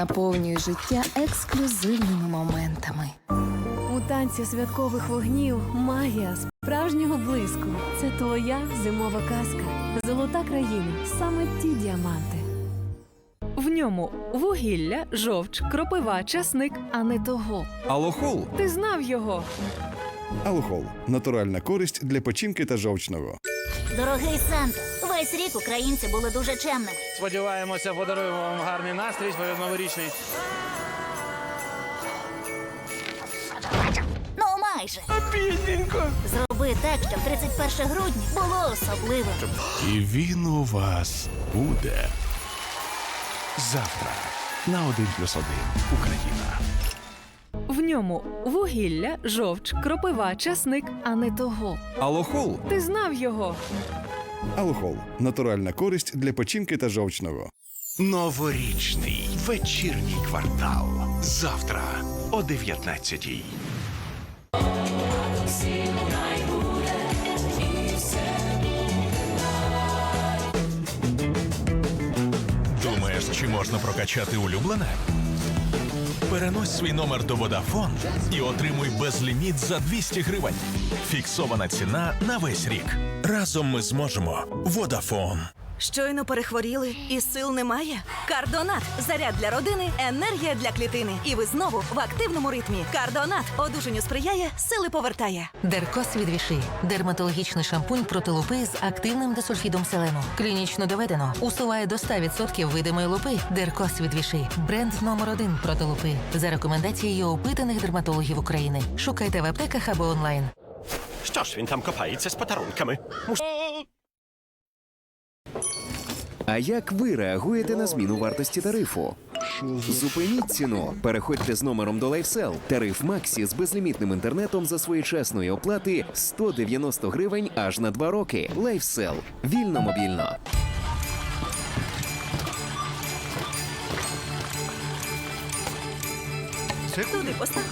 Наповнюй життя ексклюзивними моментами. У танці святкових вогнів магія справжнього блиску. Це твоя зимова казка. Золота країна. Саме ті діаманти. В ньому вугілля, жовч, кропива, часник, а не того. Алохол. Ти знав його. Алохол натуральна користь для печінки та жовчного. Дорогий Санта, весь рік українці були дуже чемними. Сподіваємося, подаруємо вам гарний настрій перед новорічний. Ну, майже. Зроби так, щоб 31 грудня було особливим. І він у вас буде завтра на 1 плюс 1 Україна. В ньому вугілля, жовч, кропива, часник, а не того. Алохол. Ти знав його. Алохол натуральна користь для печінки та жовчного. Новорічний вечірній квартал. Завтра о 19-й. Думаєш, чи можна прокачати улюблене? Перенось свій номер до Vodafone і отримуй безліміт за 200 гривень. Фіксована ціна на весь рік. Разом ми зможемо. Vodafone. Щойно перехворіли і сил немає? Кардонат заряд для родини, енергія для клітини. І ви знову в активному ритмі. Кардонат одужанню сприяє, сили повертає. Деркос від Віши. Дерматологічний шампунь проти лупи з активним десульфідом селену. Клінічно доведено. Усуває до 100% видимої лупи. Деркос від Віши. Бренд номер один проти лупи. За рекомендацією опитаних дерматологів України. Шукайте в аптеках або онлайн. Що ж він там копається з подарунками? А як ви реагуєте на зміну вартості тарифу? Зупиніть ціну. Переходьте з номером до LifeSell. Тариф Максі з безлімітним інтернетом за своєчасної оплати 190 гривень аж на 2 роки. LifeSell. Вільно мобільно. Туди постав.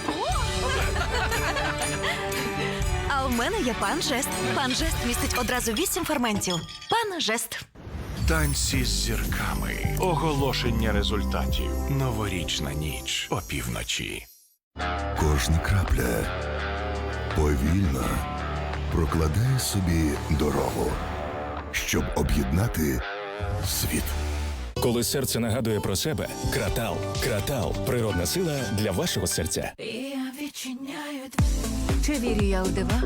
А в мене є пан Жест. Пан Жест містить одразу вісім ферментів. Пан Жест. Танці з зірками. Оголошення результатів. Новорічна ніч опівночі. Кожна крапля повільно прокладає собі дорогу, щоб об'єднати світ. Коли серце нагадує про себе, кратал, кратал, природна сила для вашого серця. Я відчиняю двері. Чи вірю я у дива?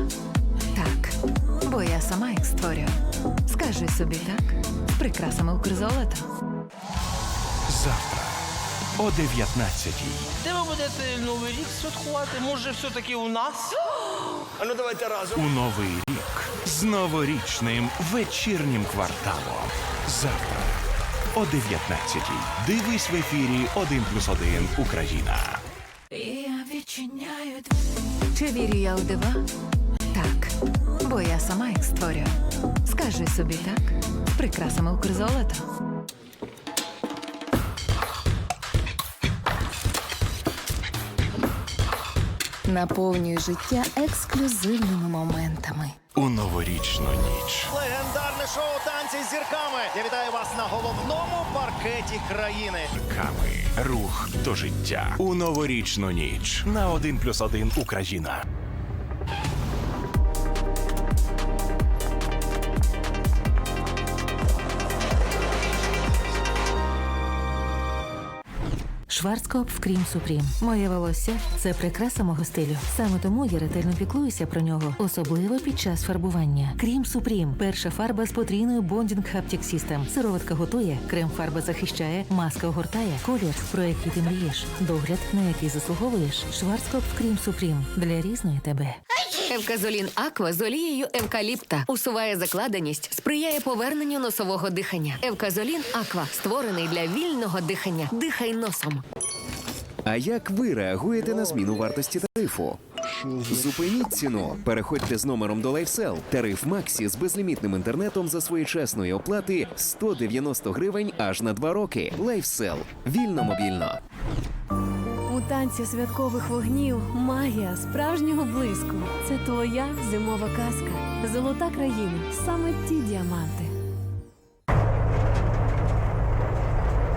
Бо я сама їх створюю. Скажи собі так. З прикрасами Укрзолота. Завтра о 19-й. Де ви будете новий рік святкувати? Може, все-таки у нас? А ну давайте разом. У новий рік з новорічним вечірнім кварталом. Завтра о 19-й. Дивись в ефірі 1 плюс 1 Україна. Я відчиняю. Чи вірю я у дива? Так. Бо я сама їх створюю. Скажи собі так. З прикрасами Укрзолота. Наповнюй життя ексклюзивними моментами. У новорічну ніч. Легендарне шоу танці з зірками. Я вітаю вас на головному паркеті країни. Ками. Рух до життя. У новорічну ніч на 1 плюс 1 Україна. Шварцкоп в Крім Супрім. Моє волосся це прикраса мого стилю. Саме тому я ретельно піклуюся про нього, особливо під час фарбування. Крім Супрім. Перша фарба з потрійною Bonding Haptic System. Сироватка готує, крем-фарба захищає, маска огортає, колір, про який ти мрієш, догляд, на який заслуговуєш. Шварцкоп в Крім Супрім. Для різної тебе. Евказолін Аква з олією евкаліпта усуває закладеність, сприяє поверненню носового дихання. Евказолін Аква створений для вільного дихання. Дихай носом. А як ви реагуєте на зміну вартості тарифу? Зупиніть ціну. Переходьте з номером до LifeSell. Тариф Максі з безлімітним інтернетом за своєчасної оплати 190 гривень аж на 2 роки. LifeSell. Вільно мобільно. Танці святкових вогнів магія справжнього блиску. Це твоя зимова казка. Золота країна. Саме ті діаманти.